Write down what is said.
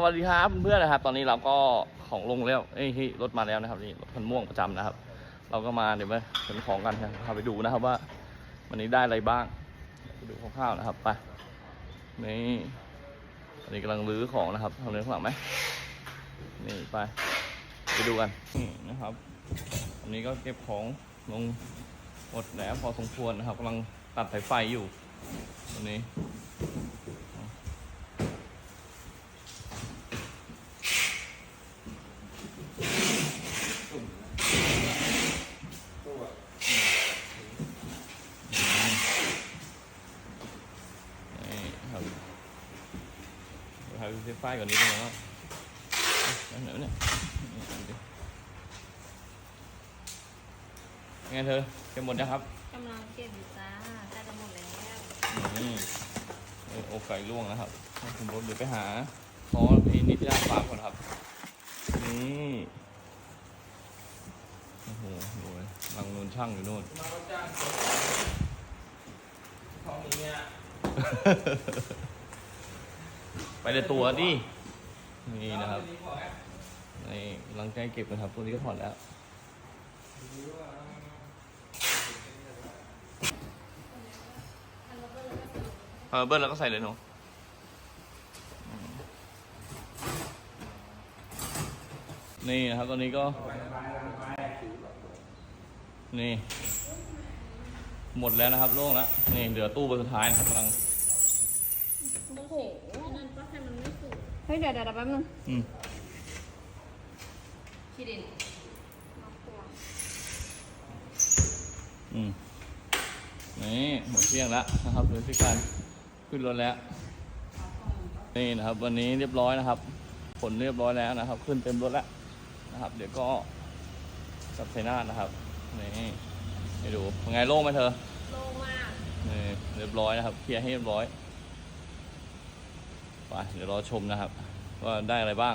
สวัสดีครับเพื่อนๆนะครับ ตอนนี้เราก็ของลงแล้วเอ้ยเฮ้ยรถมาแล้วนะครับนี่รถคันม่วงประจำนะครับ เราก็มาเดี๋ยวมาขนของกันครับพาไปดูนะครับว่า วันนี้ได้อะไรบ้างไปดูคร่าวๆนะครับไปนี่อันนี้กำลังรื้อของนะครับทำเรื่องข้างหลังไหมนี่ไปไปดูกันนี่นะครับอันนี้ก็เก็บของลงหมดแล้วพอสมควรนะครับกำลังตัดสายไฟอยู่ตรงนี้ครับ เดี๋ยวพาไปซื้อไฟก่อนนิดนึงนะครับนั่นเหนอเนี่ยนี่เอาดิไงเธอเก็บหมดนะครับกำลังเก็บอยู่จ้าใกล้จะหมดแล้วนี่เออโอกไก่ล่วงนะครับผมรถเดี๋ยวไปหาคอไอ้นิติราชฟาร์มก่อนครับ นี่โอ้โหดูเลยลังนูนช่างอยู่โน่นมาก็จ้างของอย่างเงี้ย ไปแต่ตัวดินี่นะครับนี่กำลังใจเก็บนะครับตัวนี้ก็ถอดแล้วเออเบิ้ลแล้วก็ใส่เลยหนูนี่นะครับตอนนี้ก็ นี่ หมดแล้วนะครับโล่งแล้วนี่เหลือตู้ใบสุดท้ายนะครับกำลัง โอ้โหนั่นก็ให้มันไม่สุกเฮ้ยเดี๋ยวเดี๋ยวแป๊บนึงอืมขี้ดินอืมนี่หมดเที่ยงแล้วนะครับเรือพิการขึ้นรถแล้ว นี่นะครับ วันนี้เรียบร้อยนะครับ ผลเรียบร้อยแล้วนะครับ ขึ้นเต็มรถแล้วนะครับ เดี๋ยวก็กลับไซนาทนะครับนี่ให้ดูเป็นไงโล่งไหมเธอโล่งมากนี่เรียบร้อยนะครับเคลียร์ให้เรียบร้อย ไปเดี๋ยวรอชมนะครับ ว่าได้อะไรบ้าง